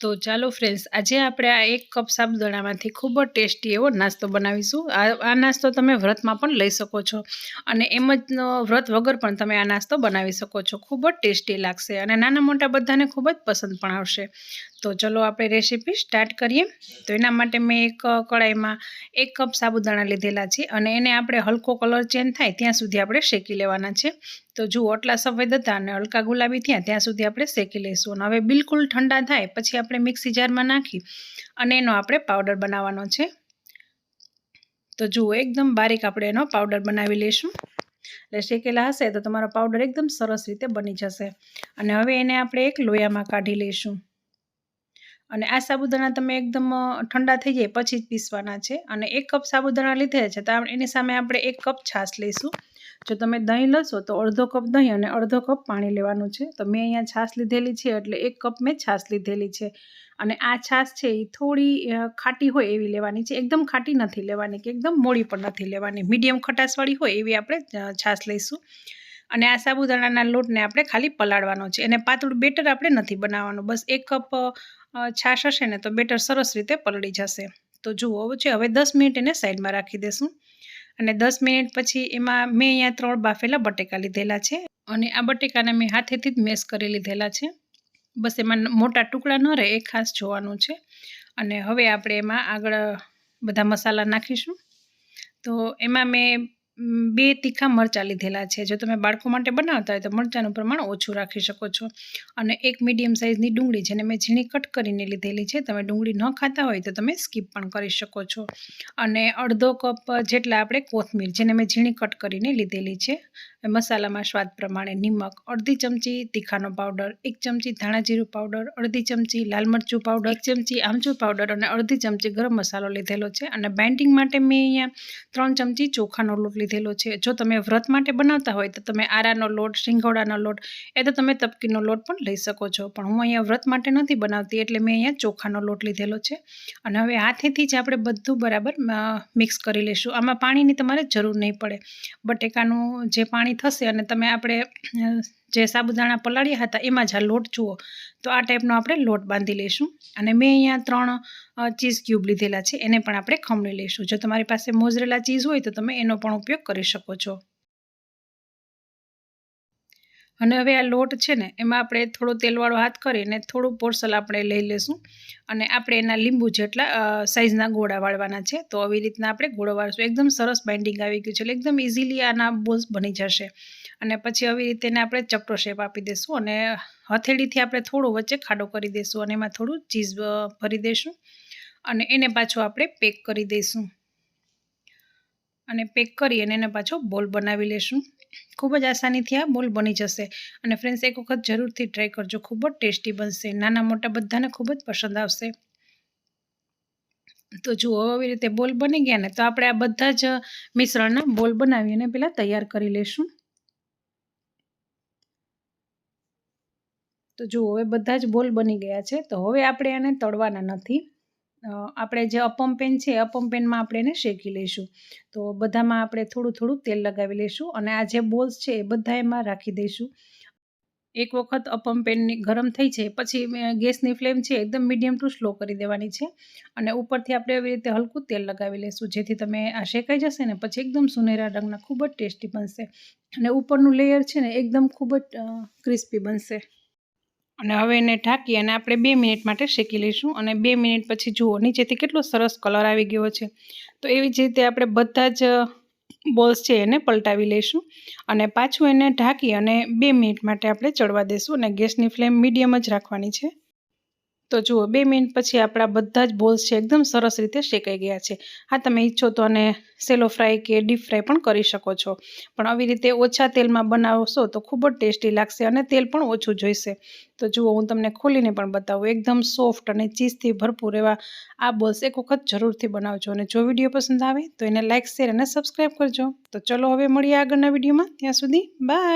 તો ચાલો ફ્રેન્ડ્સ આજે આપણે આ એક કપ સાબુદાણામાંથી ખૂબ જ ટેસ્ટી એવો નાસ્તો બનાવીશું. આ નાસ્તો તમે વ્રતમાં પણ લઈ શકો છો અને એમ જ વ્રત વગર પણ તમે આ નાસ્તો બનાવી શકો છો. ખૂબ જ ટેસ્ટી લાગશે અને નાના મોટા બધાને ખૂબ જ પસંદ પણ આવશે. તો ચલો આપણે રેસીપી સ્ટાર્ટ કરીએ. તો એના માટે મેં એક કડાઈમાં એક કપ સાબુદાણા લીધેલા છે અને એને આપણે હલકો કલર ચેન્જ થાય ત્યાં સુધી આપણે શેકી લેવાના છે. તો જુઓ આટલા સફેદ હતા અને હલકા ગુલાબી થયા, ત્યાં સુધી આપણે શેકી લઈશું. અને હવે બિલકુલ ઠંડા થાય, પછી આપણે મિક્સી જારમાં નાખી અને એનો આપણે પાવડર બનાવવાનો છે. તો જુઓ, એકદમ બારીક આપણે એનો પાવડર બનાવી લઈશું. એટલે શેકેલા હશે તો તમારો પાવડર એકદમ સરસ રીતે બની જશે. અને હવે એને આપણે એક લોયામાં કાઢી લઈશું. અને આ સાબુદાણા તમે એકદમ ઠંડા થઈ જાય પછી જ પીસવાના છે. અને એક કપ સાબુદાણા લીધે છે, તો એની સામે આપણે એક કપ છાશ લઈશું. જો તમે દહીં લેશો, તો અડધો કપ દહીં અને અડધો કપ પાણી લેવાનું છે. તો મેં અહીંયા છાશ લીધેલી છે, એટલે એક કપ મેં છાશ લીધેલી છે. અને આ છાશ છે એ થોડી ખાટી હોય એવી લેવાની છે. એકદમ ખાટી નથી લેવાની, કે એકદમ મોડી પણ નથી લેવાની. મીડિયમ ખટાશવાળી હોય એવી આપણે છાશ લઈશું. અને આ સાબુદાણાના લોટને આપણે ખાલી પલાળવાનો છે. અને પાતળું બેટર આપણે નથી બનાવવાનું. બસ એક કપ છાશ હશે ને તો બેટર સરસ રીતે પલળી જશે. તો જુઓ છે, હવે દસ મિનિટ એને સાઈડમાં રાખી દેશું. અને દસ મિનિટ પછી એમાં મેં અહીંયા ત્રણ બાફેલા બટેકા લીધેલા છે. અને આ બટેકાને મેં હાથેથી જ મેશ કરી લીધેલા છે. બસ એમાં મોટા ટુકડા ન રહે, એ ખાસ જોવાનું છે. અને હવે આપણે એમાં આગળ બધા મસાલા નાખીશું. તો એમાં મેં બે તીખા મરચાં લીધેલા છે. જો તમે બાળકો માટે બનાવતા હોય તો મરચાંનું પ્રમાણ ઓછું રાખી શકો છો. અને એક મીડિયમ સાઇઝની ડુંગળી જેને મેં ઝીણી કટ કરીને લીધેલી છે, તમે ડુંગળી ન ખાતા હોય તો તમે સ્કીપ પણ કરી શકો છો. અને અડધો કપ જેટલા આપણે કોથમીર જેને મેં ઝીણી કટ કરીને લીધેલી છે, મસાલામાં સ્વાદ પ્રમાણે નિમક, અડધી ચમચી તીખાનો પાવડર, એક ચમચી ધાણા જીરું પાવડર, અડધી ચમચી લાલ મરચું પાવડર, એક ચમચી આમચૂર પાવડર અને અડધી ચમચી ગરમ મસાલો લીધેલો છે. અને બાઇન્ડિંગ માટે મેં અહીંયા ત્રણ ચમચી ચોખાનો લોટ લીધેલો છે. જો તમે વ્રત માટે બનાવતા હોય તો તમે આરાનો લોટ, શિંગોડાનો લોટ, એ તો તમે તપકીનો લોટ પણ લઈ શકો છો. પણ હું અહીંયા વ્રત માટે નથી બનાવતી એટલે મેં અહીંયા ચોખાનો લોટ લીધેલો છે. અને હવે હાથેથી જ આપણે બધું બરાબર મિક્સ કરી લઈશું આમાં પાણીની તમારે જરૂર નહીં પડે. બટેકાનું જે પાણી થશે અને તમે આપણે જે સાબુદાણા પલાળ્યા હતા, એમાં જ આ લોટ જુઓ. તો આ ટાઈપનો આપણે લોટ બાંધી લઈશું. અને મેં અહીંયા ત્રણ ચીઝ ક્યુબ લીધેલા છે, એને પણ આપણે ખમણી લઈશું. જો તમારી પાસે મોઝરેલા ચીઝ હોય, તો તમે એનો પણ ઉપયોગ કરી શકો છો. અને હવે આ લોટ છે ને, એમાં આપણે થોડો તેલવાળો હાથ કરીને થોડું પોર્સલ આપણે લઈ લઈશું. અને આપણે એના લીંબુ જેટલા સાઇઝના ગોળા વાળવાના છે, તો આવી રીતના આપણે ગોળો વાળશું. એકદમ સરસ બાઇન્ડિંગ આવી ગયું છે, એટલે એકદમ ઇઝીલી આના બોલ્સ બની જશે. અને પછી આવી રીતે આપણે ચપટો શેપ આપી દઈશું અને હથેળીથી આપણે થોડો વચ્ચે ખાડો કરી દઈશું અને એમાં થોડું ચીઝ ભરી દઈશું અને એને પાછો આપણે પેક કરી દઈશું. અને પેક કરી અને એને પાછો બોલ બનાવી લેશું. ખૂબ જ આસાનીથી આ બોલ બની જશે. અને ફ્રેન્ડ્સ એક વખત જરૂરથી ટ્રાય કરજો. ખૂબ જ ટેસ્ટી બનશે. નાના મોટા બધાને ખૂબ જ પસંદ આવશે. તો જુઓ આવી રીતે બોલ બની ગયા ને, તો આપણે આ બધા જ મિશ્રણના બોલ બનાવી અને પહેલાં તૈયાર કરી લઈશું તો જુઓ, હવે બધા જ બોલ બની ગયા છે. તો હવે આપણે આને તળવાના નથી. આપણે જે અપમ પેન છે અપમ પેનમાં આપણે એને શેકી લઈશું. તો બધામાં આપણે થોડું થોડું તેલ લગાવી લઈશું અને આ જે બોલ્સ છે, એ બધા એમાં રાખી દઈશું. એક વખત અપમ પેનની ગરમ થઈ છે પછી ગેસની ફ્લેમ છે, એકદમ મીડિયમ ટુ સ્લો કરી દેવાની છે. અને ઉપરથી આપણે એવી રીતે હલકું તેલ લગાવી લઈશું, જેથી તમે આ શેકાઈ જશે ને, પછી એકદમ સુનેરા રંગના ખૂબ જ ટેસ્ટી બનશે. અને ઉપરનું લેયર છે ને, એકદમ ખૂબ જ ક્રિસ્પી બનશે. અને હવે એને ઢાંકી અને આપણે બે મિનિટ માટે શેકી લઈશું અને બે મિનિટ પછી જુઓ, નીચેથી કેટલો સરસ કલર આવી ગયો છે. તો એવી જ રીતે આપણે બધા જ બોલ્સ છે એને પલટાવી લઈશું અને પાછું એને ઢાંકી અને બે મિનિટ માટે આપણે ચડવા દઈશું અને ગેસની ફ્લેમ મીડિયમ જ રાખવાની છે. તો જુઓ, બે મિનિટ પછી આપણા બધા જ બોલ્સ છે એકદમ સરસ રીતે શેકાઈ ગયા છે. હા, તમે ઈચ્છો તો અને સેલો ફ્રાય કે ડીપ ફ્રાય પણ કરી શકો છો. પણ આવી રીતે ઓછા તેલમાં બનાવશો તો ખૂબ જ ટેસ્ટી લાગશે અને તેલ પણ ઓછું જોઈશે. તો જુઓ, હું તમને ખોલીને પણ બતાવું. એકદમ સોફ્ટ અને ચીઝથી ભરપૂર એવા આ બોલ્સ એક વખત જરૂરથી બનાવજો. અને જો વીડિયો પસંદ આવે તો એને લાઇક શેર અને સબસ્ક્રાઈબ કરજો. તો ચલો, હવે મળીએ આગળના વિડીયોમાં. ત્યાં સુધી, બાય.